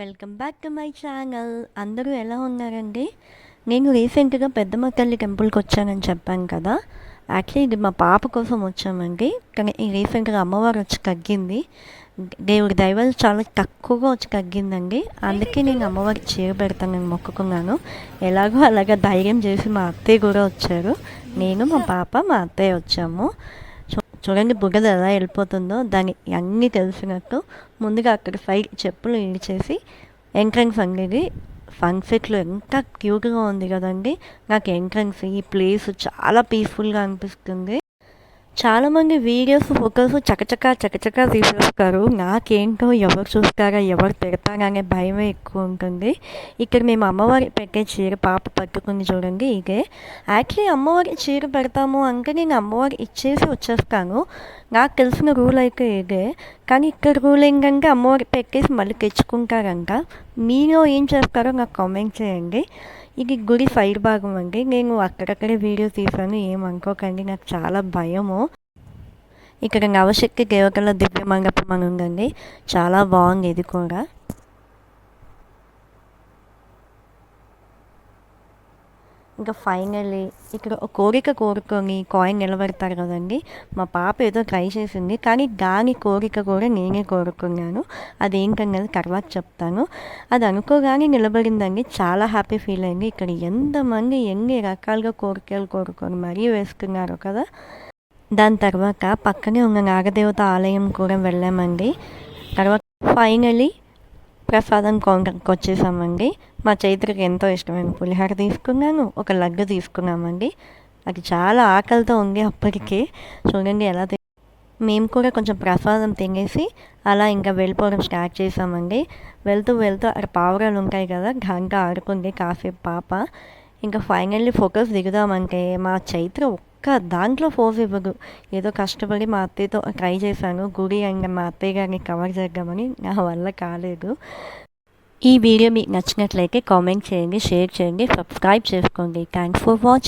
Welcome back to my channel అందరూ ఎలా ఉన్నారండి? నేను రీసెంట్గా పెద్దమ్మ తల్లి టెంపుల్కి వచ్చానని చెప్పాను కదా. యాక్చువల్లీ ఇది మా పాప కోసం వచ్చామండి. కానీ ఈ రీసెంట్గా అమ్మవారు వచ్చి తగ్గింది దేవుడి దైవాలు చాలా తక్కువగా వచ్చి తగ్గిందండి అందుకే నేను అమ్మవారికి చీర పెడతానని మొక్కుకున్నాను. ఎలాగో అలాగా ధైర్యం చేసి మా అత్తయ్య కూడా వచ్చారు. నేను మా పాప మా అత్తయ్య వచ్చాము. చూడండి బుగ్గలు ఎలా వెళ్ళిపోతుందో. దాని అన్నీ తెలిసినట్టు ముందుగా అక్కడ సైడ్ చెప్పులు ఇడిచేసి ఎంట్రన్స్ అనేది సన్సెట్లో ఎంత క్యూట్గా ఉంది కదండి. నాకు ఎంట్రన్స్ ఈ ప్లేస్ చాలా పీస్ఫుల్గా అనిపిస్తుంది. చాలామంది వీడియోస్ ఫొటోస్ చకచకా చకచకా తీసేస్తారు నాకేంటో ఎవరు చూస్తారా ఎవరు పెడతారా అనే భయమే ఎక్కువ ఉంటుంది. ఇక్కడ మేము అమ్మవారి పెట్టే చీర పాప పట్టుకుంది చూడండి ఇదే. యాక్చువల్లీ అమ్మవారి చీర పెడతాము అంటే నేను అమ్మవారి ఇచ్చేసి వచ్చేస్తాను. నాకు తెలిసిన రూల్ అయితే ఇదే. కానీ ఇక్కడ రూల్ ఏంటంటే అమ్మవారి పెట్టేసి మళ్ళీ తెచ్చుకుంటారంట. మీరు ఏం చేస్తారో నాకు కామెంట్ చేయండి. ఇది గుడి సైడ్ భాగం అండి. నేను అక్కడక్కడే వీడియో తీసాను ఏమనుకోకండి నాకు చాలా భయము. ఇక్కడ నవశక్తి దేవతల దివ్య మండపం అని ఉందండి. చాలా బాగుంది ఇది కూడా. ఇంకా ఫైనల్లీ ఇక్కడ ఒక కోరిక కోరుకొని కాయిన్ నిలబెడతారు కదండి. మా పాప ఏదో ట్రై చేసింది కానీ దాని కోరిక కూడా నేనే కోరుకున్నాను. అదేంటన్నది తర్వాత చెప్తాను. అది అనుకోగానే నిలబడిందండి. చాలా హ్యాపీ ఫీల్ అయింది. ఇక్కడ ఎంతమంది ఎన్ని రకాలుగా కోరికలు కోరుకొని మరీ వేసుకున్నారు కదా. దాని తర్వాత పక్కనే ఉన్న నాగదేవత ఆలయం కూడా వెళ్ళామండి. తర్వాత ఫైనలీ ప్రసాదం కౌంటర్కి వచ్చేసామండి మా చైత్రకి ఎంతో ఇష్టమైన పులిహోర తీసుకున్నాను. ఒక లడ్డు తీసుకున్నామండి. అది చాలా ఆకలితో ఉంది అప్పటికే. చూడండి ఎలా తి- మేము కూడా కొంచెం ప్రసాదం తినేసి అలా ఇంకా వెళ్ళిపోవడం స్టార్ట్ చేసామండి. వెళ్తూ వెళ్తూ అక్కడ పావురాలు ఉంటాయి కదా గంట ఆడుకుంది కాసేపు పాప. ఇంకా ఫైనల్లీ ఫొటోస్ దిగుదామంటే మా చైత్ర ఒక్క దాంట్లో ఫోజ్ ఇవ్వదు ఏదో కష్టపడి మా అత్తయ్యతో ట్రై చేశాను గుడి అండ్ మా అత్తయ్య గారిని కవర్ చేద్దామని నా వల్ల కాలేదు ఈ వీడియో మీకు నచ్చినట్లయితే కామెంట్ చేయండి షేర్ చేయండి సబ్స్క్రైబ్ చేసుకోండి థ్యాంక్స్ ఫర్ వాచింగ్